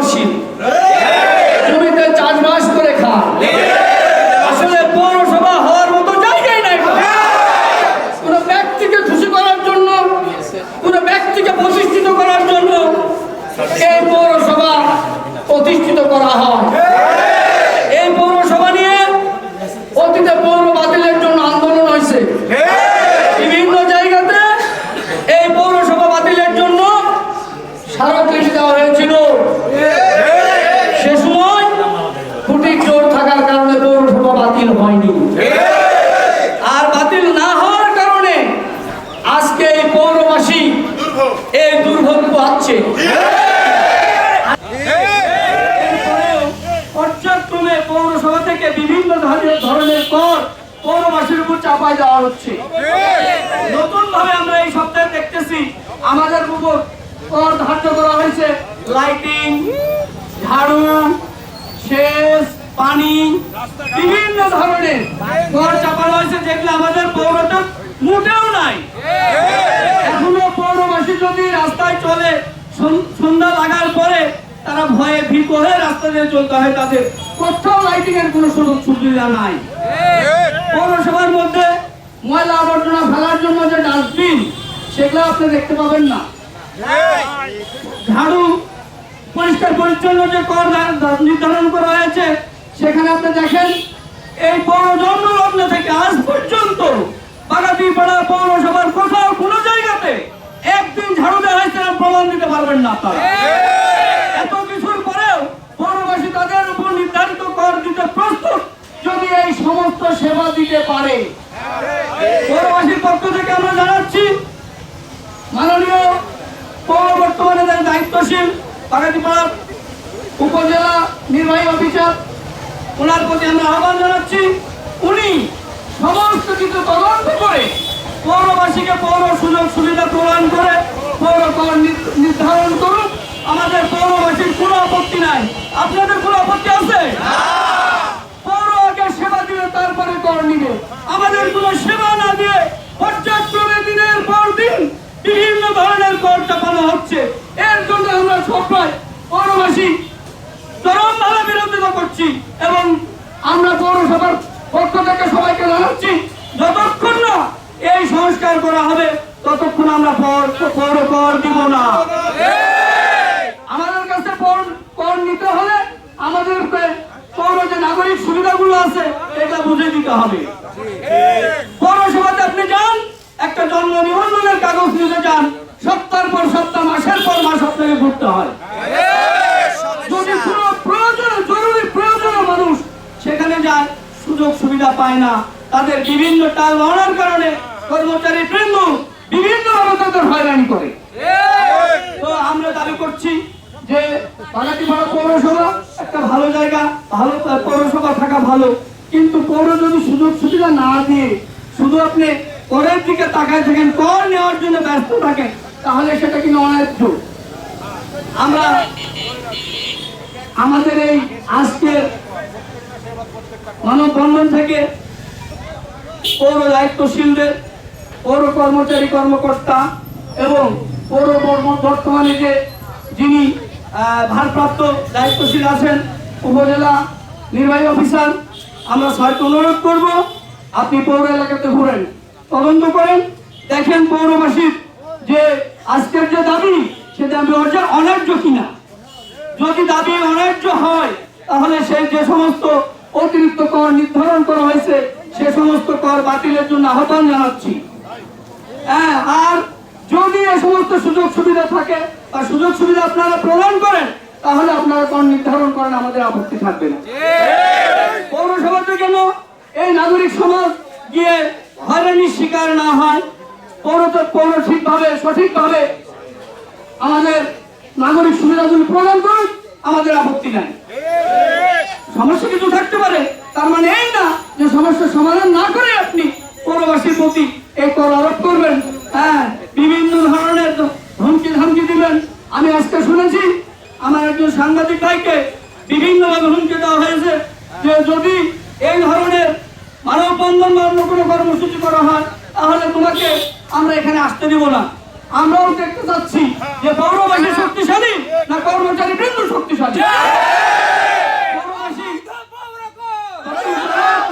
것이 এরপরেও পর্যায়ক্রমে পৌরসভা থেকে বিভিন্ন ধরনের কর পৌরবাসীর উপর দেওয়া হচ্ছে। নতুন ভাবে আমরা এই সপ্তাহে দেখতেছি, আমাদের উপর কর ধার্য করা হয়েছে। লাইটিং, ঝাড়ু, সেচ, পানি, বিভিন্ন ধরনের কর চাপানো হয়েছে, যেগুলো আমাদের পৌরটা মোটেও নাই এখনও পৌরবাসী যদি রাস্তায় চলে সন- সন্ধ্যা লাগার পরে তারা ভয়ে ভীত হয়ে রাস্তা দিয়ে চলতে হয়। তাদের কোথাও লাইটিং এর কোনো সুযোগ সুবিধা নাই। পৌরসভার মধ্যে ময়লা আবর্জনা ফেলার জন্য যে ডাস্টবিন, সেগুলো আপনি দেখতে পাবেন না। ঝাড়ু, পরিষ্কার পরিচ্ছন্ন যে কর নির্ধারণ করা হয়েছে, সেখানে আপনি দেখেন, এই পৌর জন্মলগ্ন থেকে আজ পর্যন্ত বাগাতিপাড়া পৌরসভার কোথাও কোনো জায়গাতে একদিন ঝাড়ু দেওয়া হয়েছে প্রমাণ দিতে পারবেন না আপনারা। এত কিছুর পরেও পৌরবাসী তাদের উপর নির্ধারিত কর দিতে প্রস্তুত যদি এই সমস্ত সেবা দিতে পারে। পৌরবাসীর পক্ষ থেকে আমরা জানাচ্ছি মাননীয় পৌর বর্তমানে দায়িত্বশীল বাগাতিপাড়ার উপজেলা নির্বাহী অফিসার ওনার প্রতি আমরা আহ্বান জানাচ্ছি উনি সমস্ত কিছু তদন্ত করে পৌরবাসীকে পৌর সুযোগ সুবিধা প্রদান করে, পৌর কর নির- নির্ধারণ করুন। আমাদের পৌরবাসীর কোনো আপত্তি নাই। আপনাদের কোনো আপত্তি আছে? পৌর আগে সেবা দিবে তারপরে কর নিবে। আমাদের কোনো সেবা না দিয়ে পর্যায়ক্রমে দিনের পর দিন বিভিন্ন ধরনের কর চাপানো হচ্ছে। এর জন্য আমরা সবাই পৌরবাসী চরমভাবে বিরোধিতা করছি এবং আমরা পৌরসভার পক্ষ থেকে সবাইকে জানাচ্ছি যতক্ষণ না এই সংস্কার করা হবে, ততক্ষণ আমরা পৌর কর দিব না। আমাদের কাছে কর নিতে হলে আমাদের পৌর যে নাগরিক সুবিধাগুলো আছে, এটা বুঝে দিতে হবে। পৌরসভাতে আপনি যান, একটা জন্ম নিবন্ধনের কাগজ নিতে যান, সপ্তাহের পর সপ্তাহ, মাসের পর মাস আপনাকে ঘুরতে হয়। যদি কোনো প্রয়োজনে, জরুরি প্রয়োজনে মানুষ, সেখানে যায় সুযোগ সুবিধা পায় না। তাদের বিভিন্ন টাল বাড়ার কারণে কর্মচারী বৃন্দ বিভিন্ন তাদের হয়রানি করে। তো আমরা দাবি করছি যে বাগাতিপাড়া পৌরসভা একটা ভালো জায়গা, ভালো পৌরসভা থাকা ভালো। কিন্তু পৌর যদি সুযোগ সুবিধা না দিয়ে শুধু আপনি করের দিকে তাকায় থাকেন, কর নেওয়ার জন্য ব্যস্ত থাকেন, তাহলে সেটা কিন্তু অন্যায্য আমরা আমাদের এই আজকের মানববন্ধন থেকে পৌর দায়িত্বশীলদের পৌর কর্মচারী কর্মকর্তা এবং পৌর বর্তমানে যে যিনি ভারপ্রাপ্ত দায়িত্বশীল আছেন, উপজেলা নির্বাহী অফিসার, আমরা স্যারকে অনুরোধ করব, আপনি পৌর এলাকাতে ঘুরেন। তদন্ত করেন, দেখেন পৌরবাসীর যে আজকের যে দাবি, সে দাবি অর্জন অন্যায্য কিনা। যদি দাবি অন্যায্য হয়, তাহলে সেই যে সমস্ত অতিরিক্ত কর নির্ধারণ করা হয়েছে, সে সমস্ত কর বাতিলের জন্য আহ্বান জানাচ্ছি। আর যদি এ সমস্ত সুযোগ সুবিধা থাকে, আর সুযোগ সুবিধা আপনারা প্রদান করেন, তাহলে আপনারা কর নির্ধারণ করেন, আমাদের আপত্তি থাকবে না। পৌরসভাতে কেন এই নাগরিক সমাজ গিয়ে হয়রানির শিকার না হয়, পৌর পৌর ঠিকভাবে, সঠিকভাবে আমাদের নাগরিক সুবিধাগুলি প্রদান করুন আমাদের আপত্তি নাই। সমস্যা কিছু থাকতে পারে, তার মানে এই না যে সমস্যার সমাধান না করে আপনি পৌরবাসীর প্রতি এই কর আরোপ করবেন হ্যাঁ বিভিন্ন ধরনের হুমকি ধামকি দিবেন। আমি আজকে শুনেছি, আমার একজন সাংবাদিক ভাইকে বিভিন্নভাবে হুমকি দেওয়া হয়েছে যে যদি এই ধরনের মানববন্ধন বা অন্য কোনো কর্মসূচি করা হয়, তাহলে তোমাকে আমরা এখানে আসতে দিব না। আমরাও দেখতে চাচ্ছি যে পৌরবাসী শক্তিশালী না কর্মচারী বৃন্দ শক্তিশালী পৌরবাসী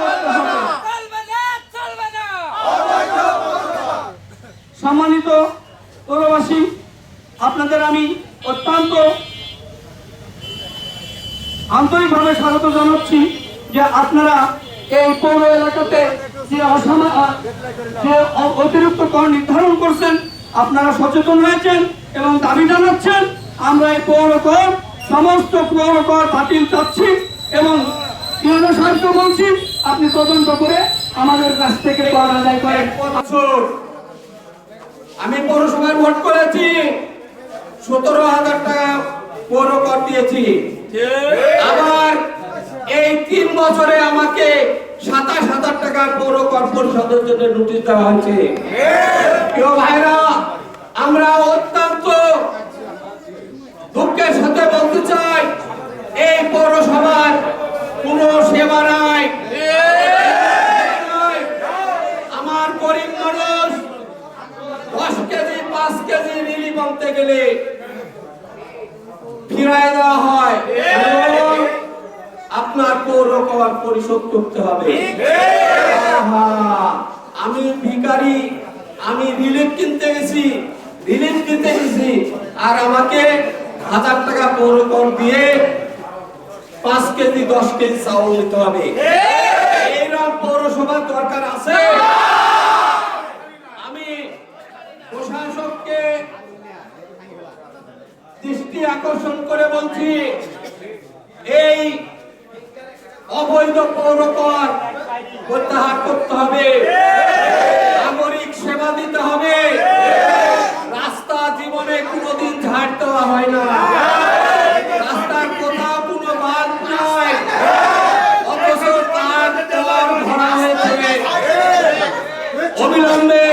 করতে হবে। সম্মানিত পৌরবাসী আপনাদের আমি অত্যন্ত আন্তরিকভাবে স্বাগত জানাচ্ছি যে আপনারা এই পৌর এলাকাতে যে অতিরিক্ত কর নির্ধারণ করছেন, আপনারা সচেতন হয়েছেন এবং দাবি জানাচ্ছেন, আমরা এই পৌর কর, সমস্ত পৌর কর বাতিল চাচ্ছি এবং স্বাস্থ্য বলছি, আপনি তদন্ত করে আমাদের কাছ থেকে কর আদায় করেন। আমি পৌরসভায় ভোট করেছি, সতেরো হাজার টাকা পৌর কর দিয়েছি। আবার এই তিন বছরে আমাকে সাতাশ হাজার টাকা পৌর কর পরিষদের জন্য নোটিশ দেওয়া হয়েছে। ভাইরা, আমরা অত্যন্ত দুঃখের সাথে বলতে চাই, এই পৌরসভার কোনো সেবা নাই। আমার গরিব মানুষ দশ কেজি, পাঁচ কেজি রিলিফ আনতে গেলে ফিরায় দেওয়া হয়। আপনার পৌর কর পরিশোধ করতে হবে। আমি ভিখারি আমি রিলিফ কিনতে গেছি রিলিফ দিতে গেছি। আর আমাকে হাজার টাকা পৌর কর দিয়ে পাঁচ কেজি দশ কেজি চাউল নিতে হবে। এইরকম পৌরসভার দরকার আছে? আমি প্রশাসককে দৃষ্টি আকর্ষণ করে বলছি এই অবৈধ পৌরকর প্রত্যাহার করতে হবে। নাগরিক সেবা দিতে হবে। রাস্তা জীবনে কোনোদিন ঝাড় দেওয়া হয় না। রাস্তার কোথাও কোনো অথচ অবিলম্বে